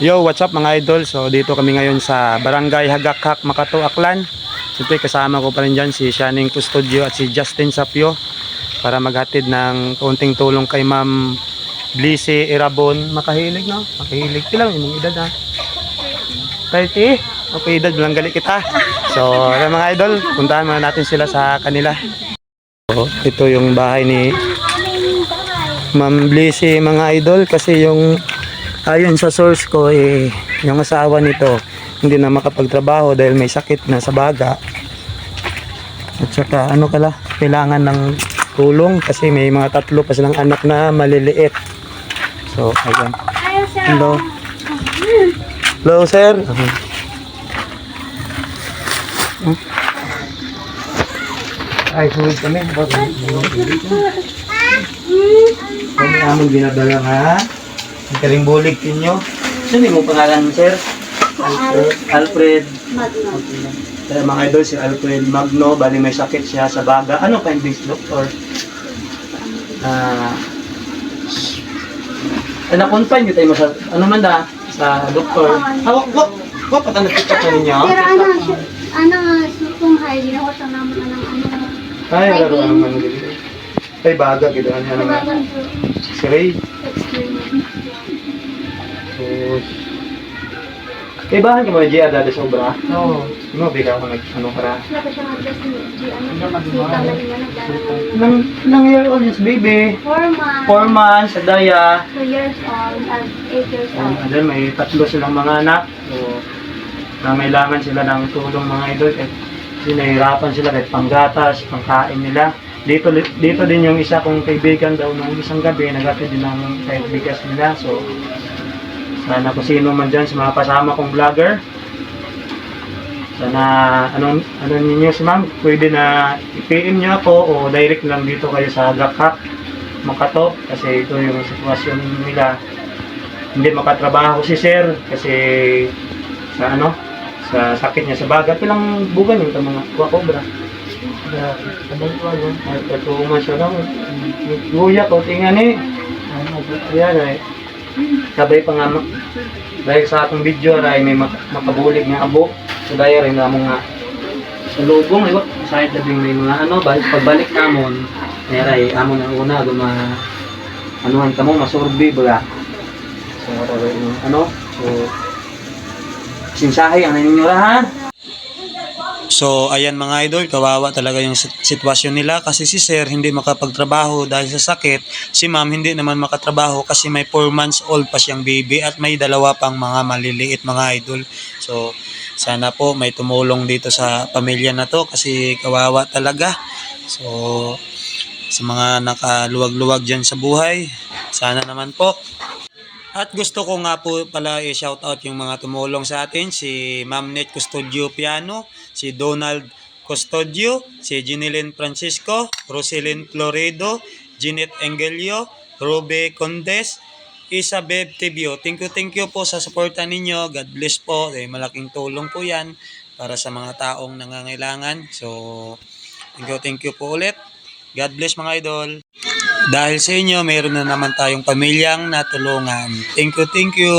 Yo, what's up mga idol? So dito kami ngayon sa Barangay Hagakhak, Makato, Aklan. Siyempre kasama ko pa rin dyan si Shining Custodio at si Justin Sapio para maghatid ng kaunting tulong kay Ma'am Blissy Irabon. Makahilig no? Makahilig. Ilang imong edad ha? 30? Okay, edad lang gali kita. So, mga idol, puntahan muna natin sila sa kanila. So, ito yung bahay ni Ma'am Blissy mga idol kasi yung ayon sa source ko eh yung asawa nito hindi na makapagtrabaho dahil may sakit na sa baga. At saka ano kala kailangan ng tulong kasi may mga tatlo pa silang anak na maliliit. So ayan. Hello? Hello sir? Ay sulit kami. Kami aming binadala nga kaling bulig ninyo sino mo pangalan sir? Alfred, Alfred Kaya mga idol, si Alfred Magno, bali may sakit siya sa baga. Ano findings, doktor? Ah, uh, na-confine nyo tayo sa, ano man da, sa doktor. Ah, wak, wak, wak, patang nakita ko ninyo. Pero ano, ano sukong hay, ginawa sa naman ng ano. Ay, laro ang mga dito. Ay, baga, naman. Sabagan po, Si Ray. So, Kay bahan ka mga Gia dati sobra? Oo. Mo, bigla ako nag, ano para. Wala pa siya mag-adjust ni ano, na niya, nagdala Nang, nang year old is baby. Four months, Four months, sa daya. two years old, and eight years old. And then may tatlo silang mga anak. So, nangailangan sila ng tulong mga idol. Kahit sinahirapan sila kahit panggatas, pangkain nila. Dito dito din yung isa kong kaibigan daw nung isang gabi, nagatid din ng kahit bigas nila. So, sana kung sino man dyan sa mga kasama kong vlogger. Sana, ano, ano ninyo si ma'am, pwede na i-PM niyo ako o direct lang dito kayo sa Gakak, Makato, kasi ito yung sitwasyon nila. Hindi makatrabaho si sir kasi sa ano sa sakit niya sa baga. Pilang bugan yung mga kuha cobra kabang ko ay katuma siya lang. Luya ko tingan eh yan ay sabay pa nga dahil sa atong video ay may mak- makabulig nga abo so dahil rin na mga sa lubong ay side na may mga ano balik pagbalik namon meray amo na una guma anuhan kamo masurbi baga So, ano? So, sinsahay ang ninyo ha? So, ayan mga idol, kawawa talaga yung sit- sitwasyon nila kasi si sir hindi makapagtrabaho dahil sa sakit. Si ma'am hindi naman makatrabaho kasi may 4 months old pa siyang baby at may dalawa pang mga maliliit mga idol. So, sana po may tumulong dito sa pamilya na to kasi kawawa talaga. So, sa mga nakaluwag-luwag dyan sa buhay, sana naman po at gusto ko nga po pala i-shout out yung mga tumulong sa atin, si Ma'am Net Custodio Piano, si Donald Custodio, si Ginilyn Francisco, Roselyn Floredo, Jeanette Engelio, Robe Condes, Isabel Tibio. Thank you, thank you po sa suporta ninyo. God bless po. Eh, malaking tulong po yan para sa mga taong nangangailangan. So, thank you, thank you po ulit. God bless mga idol. Dahil sa inyo, mayroon na naman tayong pamilyang natulungan. Thank you, thank you.